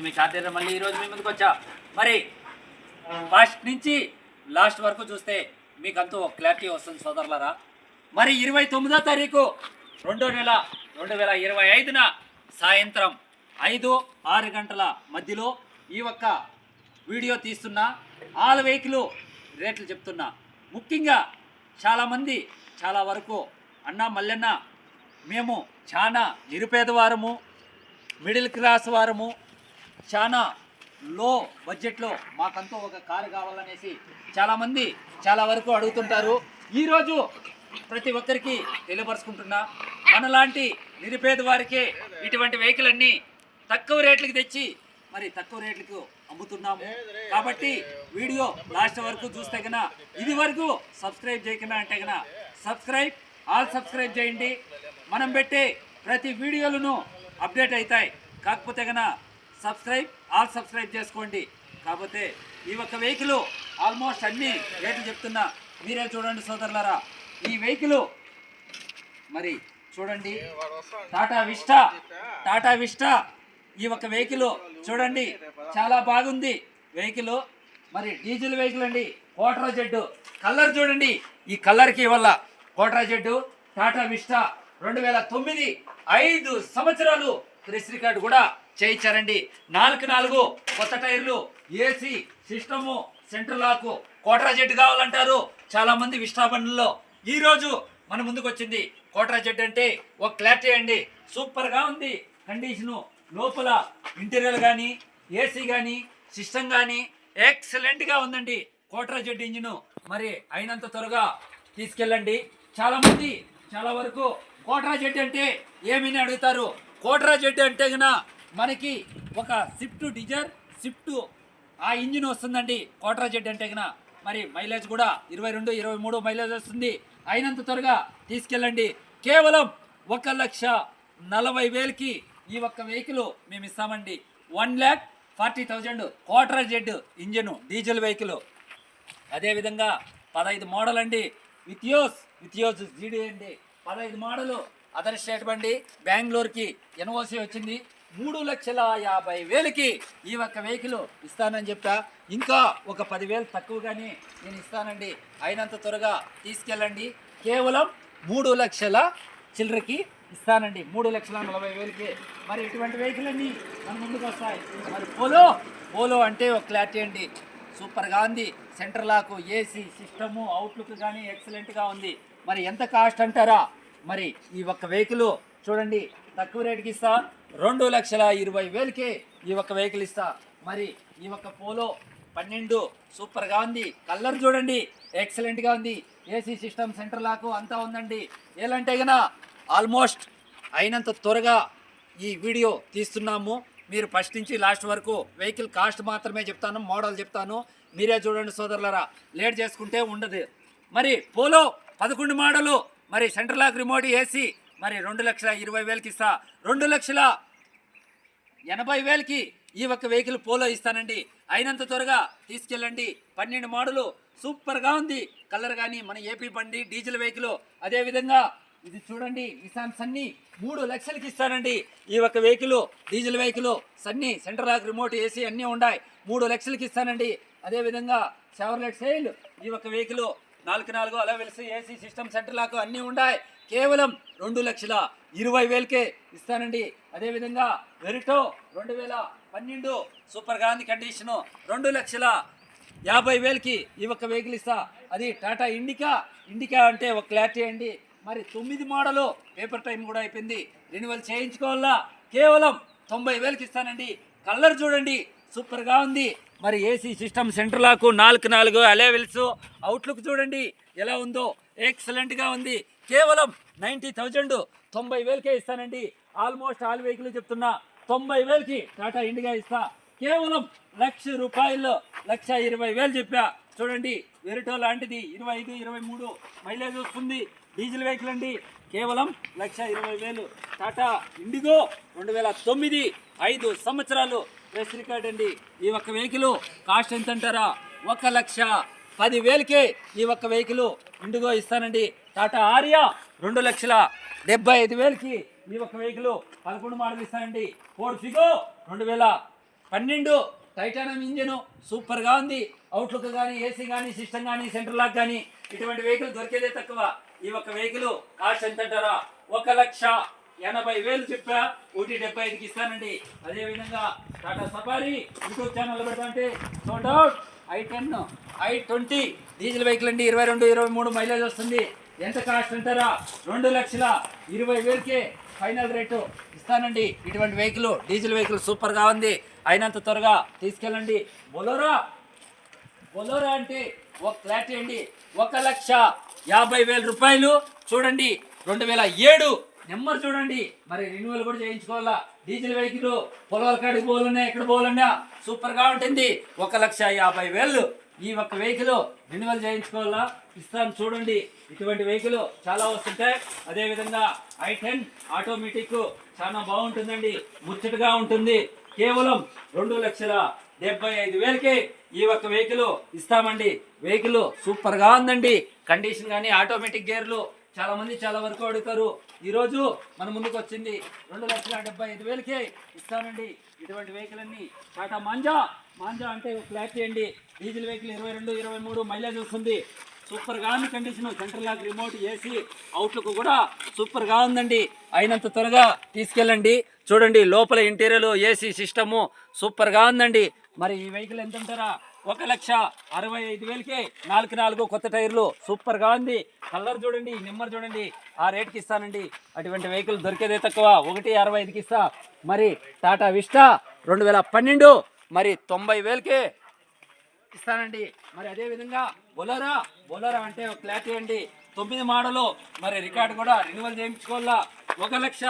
నేను మీ కార్తీక మళ్ళీ ఈరోజు మీ ముందుకు వచ్చా? మరి ఫస్ట్ నుంచి లాస్ట్ వరకు చూస్తే మీకు అంతా ఒక క్లారిటీ వస్తుంది సోదరులరా. మరి ఇరవై తొమ్మిదో తారీఖు రెండో నెల రెండు వేల ఇరవై ఐదున సాయంత్రం ఐదు ఆరు గంటల మధ్యలో ఈ ఒక్క వీడియో తీస్తున్నా ఆల్ వెహికల్ రేట్లు చెప్తున్నా. ముఖ్యంగా చాలామంది చాలా వరకు అన్న మల్లెన్న మేము చాలా నిరుపేద వారము మిడిల్ క్లాస్ వారము చాలా లో బడ్జెట్లో మాకంతా ఒక కారు కావాలనేసి చాలామంది చాలా వరకు అడుగుతుంటారు. ఈరోజు ప్రతి ఒక్కరికి తెలియపరుచుకుంటున్నా మనలాంటి నిరుపేద వారికే ఇటువంటి వెహికల్ అన్నీ తక్కువ రేట్లకి తెచ్చి మరి తక్కువ రేట్లకు అమ్ముతున్నాము. కాబట్టి వీడియో లాస్ట్ వరకు చూస్తే కన ఇది వరకు సబ్స్క్రైబ్ చేయకుండా అంటే కన సబ్స్క్రైబ్ ఆల్ సబ్స్క్రైబ్ చేయండి. మనం పెట్టే ప్రతి వీడియోలను అప్డేట్ అవుతాయి కాకపోతే కన సబ్స్క్రైబ్ ఆల్ సబ్స్క్రైబ్ చేసుకోండి. కాకపోతే ఈ ఒక్క వెహికల్ ఆల్మోస్ట్ అన్ని రేట్లు చెప్తున్నా. మీరే చూడండి సోదరులారా. ఈ వెహికల్ మరి చూడండి. టాటా విస్టా టాటా విస్టా ఈ ఒక వెహికల్ చూడండి. చాలా బాగుంది వెహికల్. మరి డీజిల్ వెహికల్ అండి. కోట్రా జెడ్. కలర్ చూడండి. ఈ కలర్కి వల్ల కోట్రా జెడ్ టాటా విస్టా రెండు వేల తొమ్మిది ఐదు సంవత్సరాలు క్రిస్ రికార్డు కూడా చేయించారండి. నాలుగు నాలుగు కొత్త టైర్లు ఏసీ సిస్టము సెంటర్ లాకు కోట్రా జెడ్ కావాలంటారు. చాలా మంది ఈరోజు మన ముందుకు వచ్చింది కోట్రా జెడ్ అంటే ఒక క్లారిటీ అండి. సూపర్గా ఉంది కండిషను. లోపల ఇంటీరియర్ కానీ ఏసీ కానీ సిస్టమ్ కానీ ఎక్సలెంట్గా ఉందండి కోట్రా జెడ్ ఇంజిన్. మరి అయినంత త్వరగా తీసుకెళ్ళండి. చాలా మంది చాలా వరకు కోట్రా జెడ్ అంటే ఏమని అడుగుతారు? కోట్రా జెడ్ అంటే గన మనకి ఒక స్విఫ్ట్ డిజైర్ స్విఫ్ట్ ఆ ఇంజిన్ వస్తుందండి. కోటరా జెడ్ అంటే గన. మరి మైలేజ్ కూడా ఇరవై రెండు ఇరవై మూడు మైలేజ్ వస్తుంది. అయినంత త్వరగా తీసుకెళ్ళండి. కేవలం ఒక లక్ష నలభై వేలకి ఈ ఒక్క వెహికల్ మేము ఇస్తామండి. One lakh forty thousand Quadrajet engine diesel vehicle. అదేవిధంగా పదహైదు మోడల్ అండి. విత్యోస్ విత్యోస్ జీడీ అండి. పదహైదు మోడలు అదర్ స్టేట్ బండి. బెంగళూరుకి ఎన్ఓసి వచ్చింది. మూడు లక్షల యాభై వేలకి ఈ ఒక్క వెహికల్ ఇస్తానని చెప్పా. ఇంకా ఒక పదివేలు తక్కువగానే నేను ఇస్తానండి. అయినంత త్వరగా తీసుకెళ్ళండి. కేవలం మూడు లక్షల చిల్లరకి ఇస్తానండి. మూడు లక్షల నలభై వేలకి. మరి ఇటువంటి వెహికల్ అన్ని మన ముందుకు వస్తాయి. మరి పోలో పోలో అంటే ఒక క్లారిటీ అండి. సూపర్గా ఉంది. సెంటర్ లాకు ఏసీ సిస్టము అవుట్లుక్ కానీ ఎక్సలెంట్గా ఉంది. మరి ఎంత కాస్ట్ అంటారా? మరి ఈ ఒక్క వెహికల్ చూడండి. తక్కువ రేటుకి ఇస్తా. రెండు లక్షల ఇరవై వేలకే ఈ ఒక్క వెహికల్ ఇస్తా. మరి ఈ ఒక్క పోలో పన్నెండు సూపర్గా ఉంది. కలర్ చూడండి. ఎక్సలెంట్గా ఉంది. ఏసీ సిస్టమ్ సెంటర్ లాకు అంతా ఉందండి. ఏలంటే గన ఆల్మోస్ట్ అయినంత త్వరగా ఈ వీడియో తీస్తున్నాము. మీరు ఫస్ట్ నుంచి లాస్ట్ వరకు వెహికల్ కాస్ట్ మాత్రమే చెప్తాను మోడల్ చెప్తాను. మీరే చూడండి సోదరులరా. లేట్ చేసుకుంటే ఉండదు. మరి పోలో పదకొండు మోడలు మరి సెంటర్ లాక్ రిమోట్ ఏసీ మరి రెండు లక్షల ఇరవై వేలకి ఇస్తా. రెండు లక్షల ఎనభై వేలకి ఈ ఒక్క వెహికల్ పోలో ఇస్తానండి. అయినంత త్వరగా తీసుకెళ్ళండి. పన్నెండు మోడలు సూపర్గా ఉంది. కలర్ కానీ మన ఏపీ బండి డీజిల్ వెహికల్. అదేవిధంగా ఇది చూడండి నిసాన్ సన్నీ మూడు లక్షలకి ఇస్తానండి. ఈ ఒక్క vehicle diesel vehicle Sunny center lock remote AC అన్నీ ఉన్నాయి మూడు లక్షలకి ఇస్తానండి. అదేవిధంగా షవర్లెట్ సెయిల్ ఈ ఒక్క వెహికల్ నాలుగు నాలుగు alloy wheels AC system center lock అన్నీ ఉన్నాయి కేవలం రెండు లక్షల ఇరవై వేలకే ఇస్తానండి. అదేవిధంగా వెరిటో రెండు వేల పన్నెండు సూపర్ గాంధీ కండిషను రెండు లక్షల యాభై వేలకి ఈ ఒక్క వెహికల్ ఇస్తా. అది టాటా ఇండికా ఇండికా అంటే ఒక క్లారిటీ అండి. మరి తొమ్మిది మోడలు పేపర్ టైం కూడా అయిపోయింది. రెన్యువల్ చేయించుకోవాలా? కేవలం తొంభై వేలకి ఇస్తానండి. కలర్ చూడండి. సూపర్గా ఉంది మరి ఏసీ సిస్టమ్ సెంటర్ లాకు నాలుగు నాలుగు అలెవెల్స్ అవుట్లుక్ చూడండి ఎలా ఉందో. ఎక్సలెంట్గా ఉంది. కేవలం నైంటీ థౌజండ్ తొంభై వేలకే ఇస్తానండి. ఆల్మోస్ట్ ఆల్ వెహికల్ చెప్తున్నా. తొంభై వేలకి టాటా ఇండిగా ఇస్తా. కేవలం లక్ష రూపాయల్లో లక్ష ఇరవై వేలు చెప్పా. చూడండి వెరిటో లాంటిది ఇరవై ఐదు ఇరవై మూడు మైలేజ్ వస్తుంది. డీజిల్ వెహికల్ అండి. కేవలం లక్ష ఇరవై వేలు. టాటా ఇండిగో రెండు వేల తొమ్మిది ఐదు సంవత్సరాలు ప్రెస్ రికార్డ్ అండి. ఈ ఒక్క వెహికల్ కాస్ట్ ఎంత అంటారా ఒక లక్ష పది వేలకే ఈ ఒక్క వెహికల్ ఇండుగో ఇస్తానండి. టాటా ఆర్యా రెండు లక్షల డెబ్బై ఐదు వేలకి ఈ ఒక్క వెహికల్ పదకొండు మోడల్ ఇస్తానండి. ఫోర్ ఫిగో రెండు వేల పన్నెండు టైటానియం ఇంజిన్ సూపర్గా ఉంది. అవుట్లుక్ కానీ ఏసీ కానీ సిస్టమ్ కానీ సెంటర్ లాక్ కానీ ఇటువంటి వెహికల్ దొరికేదే తక్కువ. ఈ ఒక్క వెహికల్ కాస్ట్ ఎంత అంటారా ఒక లక్ష ఎనభై వేలు చెప్పా ఒకటి డెబ్బై ఐదుకి ఇస్తానండి. అదేవిధంగా Tata Safari YouTube channel పెడతాంటే no doubt i ten i twenty diesel vehicle అండి ఇరవై రెండు ఇరవై మూడు మైలేజ్ వస్తుంది. ఎంత కాస్ట్ అంటారా? రెండు లక్షల ఇరవై వేలకే ఫైనల్ రేటు ఇస్తానండి. ఇటువంటి వెహికల్ డీజిల్ వెహికల్ సూపర్గా ఉంది. అయినంత త్వరగా తీసుకెళ్ళండి. బొలోరా బొలోరా అంటే ఒక క్లారిటీ అండి. ఒక లక్ష యాభై వేల రూపాయలు చూడండి. రెండు వేల ఏడు నెంబర్ చూడండి. మరి రెన్యువల్ కూడా చేయించుకోవాలా? డీజిల్ వెహికల్ పొలాల కాడికి పోవాలన్నా ఎక్కడ పోవాలన్నా సూపర్గా ఉంటుంది. ఒక లక్ష యాభై వేలు ఈ ఒక్క వెహికల్ రెన్యువల్ చేయించుకోవాలా? ఇస్తాను చూడండి. ఇటువంటి వెహికల్ చాలా వస్తుంటాయి. అదేవిధంగా ఐ టెన్ ఆటోమేటిక్ చాలా బాగుంటుందండి. ముచ్చటగా ఉంటుంది. కేవలం రెండు లక్షల డెబ్బై ఐదు వేలకి ఈ ఒక్క వెహికల్ ఇస్తామండి. వెహికల్ సూపర్గా ఉందండి. కండిషన్ కానీ ఆటోమేటిక్ గేర్లు చాలా మంది చాలా వరకు అడుగుతారు. ఈరోజు మన ముందుకు వచ్చింది రెండు లక్షల డెబ్బై ఐదు వేలకే ఇస్తానండి. ఇటువంటి వెహికల్ అన్ని టాటా మాంజా. మాంజా అంటే ఫ్లాట్ చేయండి. డీజిల్ వెహికల్ ఇరవై రెండు ఇరవై మూడు మైలేజ్ వస్తుంది. సూపర్గా ఉంది condition central lock remote AC outlook కూడా సూపర్గా ఉందండి. అయినంత త్వరగా తీసుకెళ్ళండి. చూడండి లోపల ఇంటీరియర్ ఏసీ సిస్టము సూపర్గా ఉందండి. మరి ఈ వెహికల్ ఎంత ఉంటారా ఒక లక్ష అరవై ఐదు వేలకే నాలుగు నాలుగు కొత్త టైర్లు. సూపర్గా ఉంది. కలర్ చూడండి నెంబర్ చూడండి. ఆ రేట్కి ఇస్తానండి. అటువంటి వెహికల్ దొరికేదే తక్కువ. ఒకటి అరవై ఐదుకి ఇస్తా. మరి టాటా విస్టా రెండు వేల పన్నెండు. మరి తొంభై వేలకే ఇస్తానండి. మరి అదే విధంగా బొలరా బొలరా అంటే ఒక క్లారిటీ అండి తొమ్మిది మోడలు మరి రికార్డు కూడా రెన్యువల్ చేయించుకోవాలా? ఒక లక్ష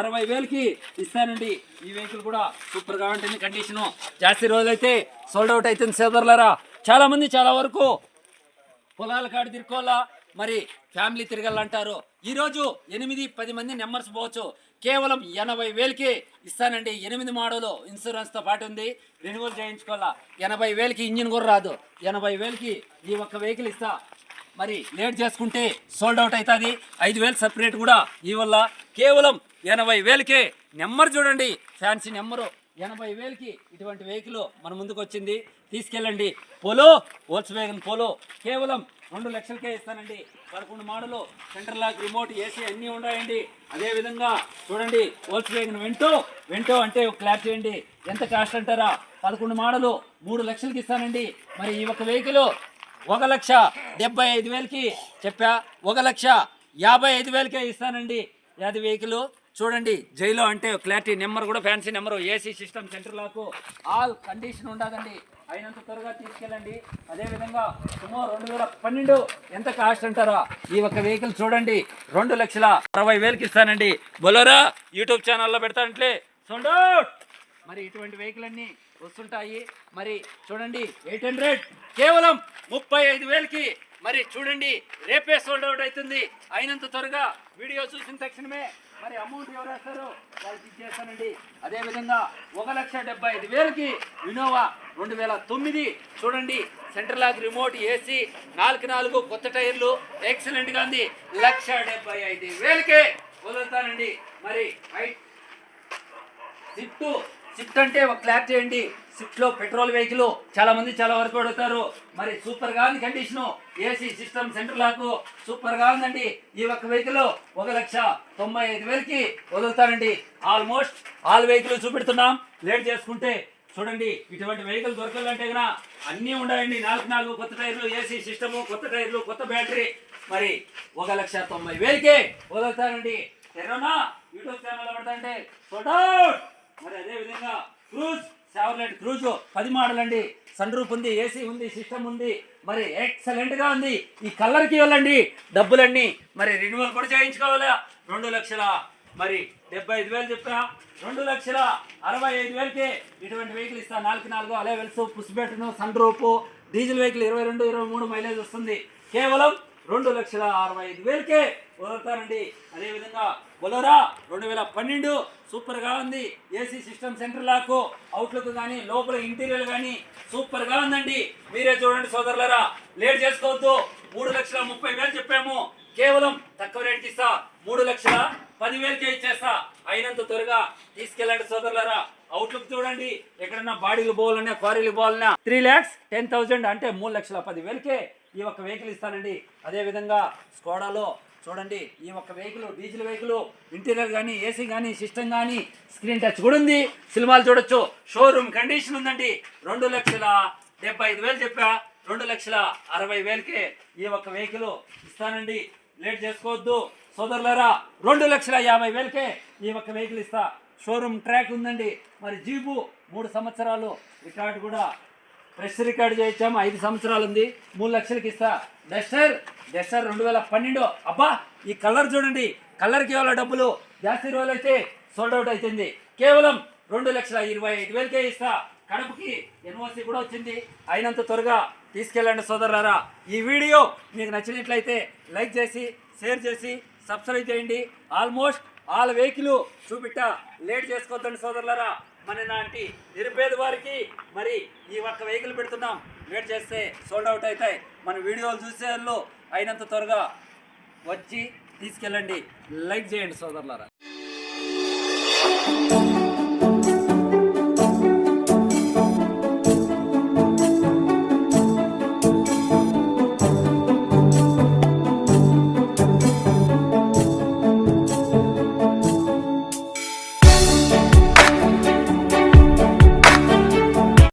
అరవై వేలకి ఇస్తానండి. ఈ వెహికల్ కూడా సూపర్గా ఉంటుంది కండిషను జాస్తి రోజులైతే సోల్డ్ అవుట్ అవుతుంది సోదరులరా. చాలామంది చాలా వరకు పొలాల కాడ తిరుక్కోవాలా? మరి ఫ్యామిలీ తిరగాలంటారు. ఈరోజు ఎనిమిది పది మంది నెంబర్స్ పోవచ్చు. కేవలం ఎనభై వేలకి ఇస్తానండి. ఎనిమిది మోడలు ఇన్సూరెన్స్తో పాటు ఉంది. రెన్యువల్ చేయించుకోవాలా? ఎనభై వేలకి ఇంజిన్ కూడా రాదు. ఎనభై వేలకి ఈ ఒక్క వెహికల్ ఇస్తా. మరి లేట్ చేసుకుంటే సోల్డ్ అవుట్ అవుతుంది ఐదు వేలు సపరేట్ కూడా ఈ వల్ల కేవలం ఎనభై వేలకే నెంబర్ చూడండి. Fancy number. ఎనభై వేలకి ఇటువంటి వెహికల్ మన ముందుకు వచ్చింది. తీసుకెళ్ళండి. పోలో వోల్స్ వేగన్ పోలో కేవలం రెండు లక్షలకే ఇస్తానండి. పదకొండు model centre lock remote AC అన్నీ ఉన్నాయండి. అదేవిధంగా చూడండి వోల్స్ వేగన్ వెంటో వెంటో అంటే క్లారిటీ చేయండి. ఎంత కాస్ట్ అంటారా? పదకొండు మోడలు మూడు లక్షలకి ఇస్తానండి. మరి ఈ ఒక వెహికల్ ఒక లక్ష డెబ్బై ఐదు వేలకి చెప్పా. ఒక లక్ష యాభై ఐదు వేలకే ఇస్తానండి. యాది వెహికల్? చూడండి జైలో అంటే క్లారిటీ నెంబర్ కూడా fancy number AC system center lock. All condition ఉండదండి. అయినంత త్వరగా తీసుకెళ్ళండి. అదేవిధంగా సుమారు రెండు వేల పన్నెండు ఎంత కాస్ట్ అంటారా ఈ ఒక్క వెహికల్ చూడండి. రెండు లక్షల అరవై వేలకి ఇస్తానండి. బొలరా యూట్యూబ్ ఛానల్లో పెడతానంటే సొండో మరి ఇటువంటి వెహికల్ అన్ని వస్తుంటాయి. మరి చూడండి ఎయిట్ హండ్రెడ్ కేవలం ముప్పై ఐదు వేలకి. మరి చూడండి రేపే సోల్డ్ అవుట్ అవుతుంది. అయినంత త్వరగా వీడియో చూసిన తక్షణమే మరి అమౌంట్ ఎవరు వేస్తారో వాళ్ళకి ఇచ్చేస్తానండి. అదేవిధంగా ఒక లక్ష డెబ్బై ఐదు వేలకి వినోవా రెండు వేల తొమ్మిది. చూడండి సెంట్రల్ లాక్ రిమోట్ ఏసీ నాలుగు నాలుగు కొత్త టైర్లు. ఎక్సలెంట్గా ఉంది. లక్ష డెబ్బై ఐదు వేలకే వదులుతానండి. మరి ఐ స్విఫ్ట్ అంటే ఒక క్లాక్ చేయండి. స్విఫ్ట్లో పెట్రోల్ వెహికల్ చాలా మంది చాలా వరకు అడుగుతారు. మరి సూపర్గా ఉంది కండిషను ఏసీ సిస్టమ్ సెంటర్ లాకు సూపర్గా ఉందండి. ఈ ఒక్క వెహికల్ ఒక లక్ష తొంభై ఐదు వేలకి వదులుతానండి ఆల్మోస్ట్ ఆల్ వెహికల్ చూపెడుతున్నాం. లేట్ చేసుకుంటే చూడండి ఇటువంటి వెహికల్ దొరకాలంటే కన్నా అన్నీ ఉన్నాయండి నాలుగు నాలుగు కొత్త టైర్లు ఏసీ సిస్టము కొత్త టైర్లు కొత్త బ్యాటరీ మరి ఒక లక్ష తొంభై వేలకే వదులుతానండి తెరవనా యూట్యూబ్ ఛానల్ పెడతాంటే ఫోటో మరి అదే విధంగా క్రూజ్ సెవర్లెట్ క్రూజ్ పది మోడల్ అండి సన్ రూఫ్ ఉంది ఏసీ ఉంది సిస్టమ్ ఉంది. మరి ఎక్సలెంట్గా ఉంది. ఈ కలర్కి వెళ్ళండి. ఇవ్వాలండి డబ్బులన్నీ మరి రెన్యువల్ కూడా చేయించుకోవాలా? రెండు లక్షల. మరి డెబ్బై ఐదు వేలు చెప్పా రెండు లక్షల అరవై ఐదు వేలకి ఇటువంటి వెహికల్ ఇస్తా. నాలుగు నాలుగు alloy push button sunroof diesel vehicle ఇరవై రెండు ఇరవై మూడు మైలేజ్ వస్తుంది. కేవలం రెండు లక్షల అరవై ఐదు వేలకే వదులుతారండి. అదేవిధంగా బొలోరా రెండు వేల పన్నెండు సూపర్గా ఉంది. AC system center lock outlook కానీ లోపల ఇంటీరియర్ కానీ సూపర్గా ఉందండి. మీరే చూడండి సోదరులరా. లేట్ చేసుకోవద్దు. మూడు లక్షల ముప్పై వేలు చెప్పాము. కేవలం తక్కువ రేట్కి ఇస్తా మూడు లక్షల పదివేలకే ఇచ్చేస్తా అయినంత త్వరగా తీసుకెళ్ళండి సోదరులరా. అవుట్లుక్ చూడండి. ఎక్కడన్నా బాడీలు పోవాలన్నా క్వారీలు పోవాలన్నా త్రీ ల్యాక్స్ టెన్ థౌజండ్ అంటే మూడు లక్షల పదివేలకే ఈ ఒక్క వెహికల్ ఇస్తానండి. అదేవిధంగా స్కోడాలో చూడండి. ఈ ఒక్క వెహికల్ డీజిల్ వెహికల్ ఇంటీరియర్ కానీ ఏసీ కానీ సిస్టమ్ కానీ స్క్రీన్ టచ్ కూడా ఉంది. సినిమాలు చూడొచ్చు. షోరూమ్ కండిషన్ ఉందండి. రెండు లక్షల డెబ్బై ఐదు వేలు చెప్పా. రెండు లక్షల అరవై వేలకే ఈ ఒక్క వెహికల్ ఇస్తానండి. లేట్ చేసుకోవద్దు. సోదరులరా రెండు లక్షల యాభై వేలకే ఈ ఒక్క వెహికల్ ఇస్తా. షోరూమ్ ట్రాక్ ఉందండి. మరి జీబు మూడు సంవత్సరాలు. రికార్డు కూడా ప్రెస్ రికార్డు చేయించాము. ఐదు సంవత్సరాలు ఉంది. మూడు లక్షలకి ఇస్తా. డస్టర్ డస్టర్ రెండు వేల పన్నెండు. అబ్బా ఈ కలర్ చూడండి. కలర్కి ఇవాళ డబ్బులు. జాస్తి రోజులు అయితే సోల్డ్ అవుట్ అవుతుంది కేవలం రెండు లక్షల ఇరవై ఐదు వేలకే ఇస్తా. కడపకి ఎన్ఓసి కూడా వచ్చింది. అయినంత త్వరగా తీసుకెళ్ళండి సోదరులారా. ఈ వీడియో మీకు నచ్చినట్లయితే లైక్ చేసి షేర్ చేసి సబ్స్క్రైబ్ చేయండి. ఆల్మోస్ట్ ఆల్ వెహికల్ చూపిట్ట లేట్ చేసుకోవద్దండి సోదరులరా. మన లాంటి నిరుపేద వారికి మరి ఈ ఒక్క వెహికల్ పెడుతున్నాం. లేట్ చేస్తే సోల్డ్ అవుట్ అవుతాయి. మన వీడియోలు చూసే అయినంత త్వరగా వచ్చి తీసుకెళ్ళండి. లైక్ చేయండి సోదరులారా.